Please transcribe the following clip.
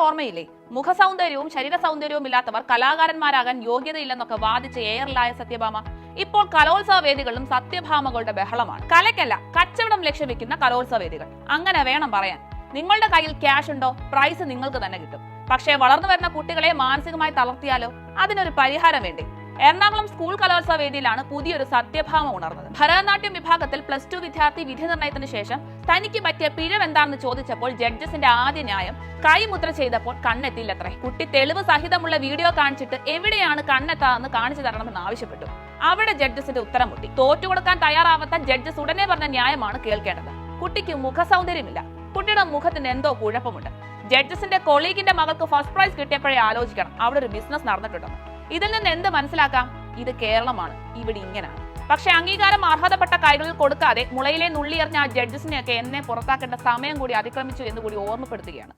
ഓർമ്മയില്ലേ? മുഖസൗന്ദര്യവും ശരീര സൗന്ദര്യവും ഇല്ലാത്തവർ കലാകാരന്മാരാകാൻ യോഗ്യതയില്ലെന്നൊക്കെ വാദിച്ച എയർലായ സത്യഭാമ ഇപ്പോൾ കലോത്സവ വേദികളിലും സത്യഭാമകളുടെ ബഹളമാണ്. കലയ്ക്കല്ല കച്ചവടം ലക്ഷ്യം വെക്കുന്ന കലോത്സവ വേദികൾ അങ്ങനെ വേണം പറയാൻ. നിങ്ങളുടെ കയ്യിൽ ക്യാഷ് ഉണ്ടോ? പ്രൈസ് നിങ്ങൾക്ക് തന്നെ കിട്ടും. പക്ഷേ വളർന്നു വരുന്ന കുട്ടികളെ മാനസികമായി തളർത്തിയാലോ? അതിനൊരു പരിഹാരം വേണ്ടി? എറണാകുളം സ്കൂൾ കലോത്സവ വേദിയിലാണ് പുതിയൊരു സത്യഭാമ ഉണർന്നത്. ഭരതനാട്യം വിഭാഗത്തിൽ പ്ലസ് ടു വിദ്യാർത്ഥി വിധി നിർണയത്തിന് ശേഷം തനിക്ക് പറ്റിയ പിഴവെന്താണെന്ന് ചോദിച്ചപ്പോൾ ജഡ്ജസിന്റെ ആദ്യ ന്യായം കൈമുദ്ര ചെയ്തപ്പോൾ കണ്ണെത്തിയില്ലത്രേ. കുട്ടി തെളിവ് സഹിതമുള്ള വീഡിയോ കാണിച്ചിട്ട് എവിടെയാണ് കണ്ണെത്താന്ന് കാണിച്ചു തരണമെന്ന് ആവശ്യപ്പെട്ടു. അവിടെ ജഡ്ജസിന്റെ ഉത്തരം മുട്ടി. തോറ്റുകൊടുക്കാൻ തയ്യാറാവാത്ത ജഡ്ജസ് ഉടനെ പറഞ്ഞ ന്യായമാണ് കേൾക്കേണ്ടത്. കുട്ടിക്ക് മുഖസൗന്ദര്യമില്ല. കുട്ടിയുടെ മുഖത്തിന് എന്തോ കുഴപ്പമുണ്ട്. ജഡ്ജസിന്റെ കൊളീഗിന്റെ മകൾക്ക് ഫസ്റ്റ് പ്രൈസ് കിട്ടിയപ്പോഴേ ആലോചിക്കണം. അവിടെ ഒരു ബിസിനസ് നടന്നിട്ടുണ്ടെന്ന് ഇതിൽ നിന്ന് എന്ത് മനസ്സിലാക്കാം? ഇത് കേരളമാണ്. ഇവിടെ ഇങ്ങനെയാണ് പക്ഷെ അംഗീകാരം അർഹതപ്പെട്ട കൈകളിൽ കൊടുക്കാതെ മുളയിലെ നുള്ളിയെറിഞ്ഞ ആ ജഡ്ജസിനെയൊക്കെ എന്നെ പുറത്താക്കേണ്ട സമയം കൂടി അതിക്രമിച്ചു എന്ന് കൂടി ഓർമ്മപ്പെടുത്തുകയാണ്.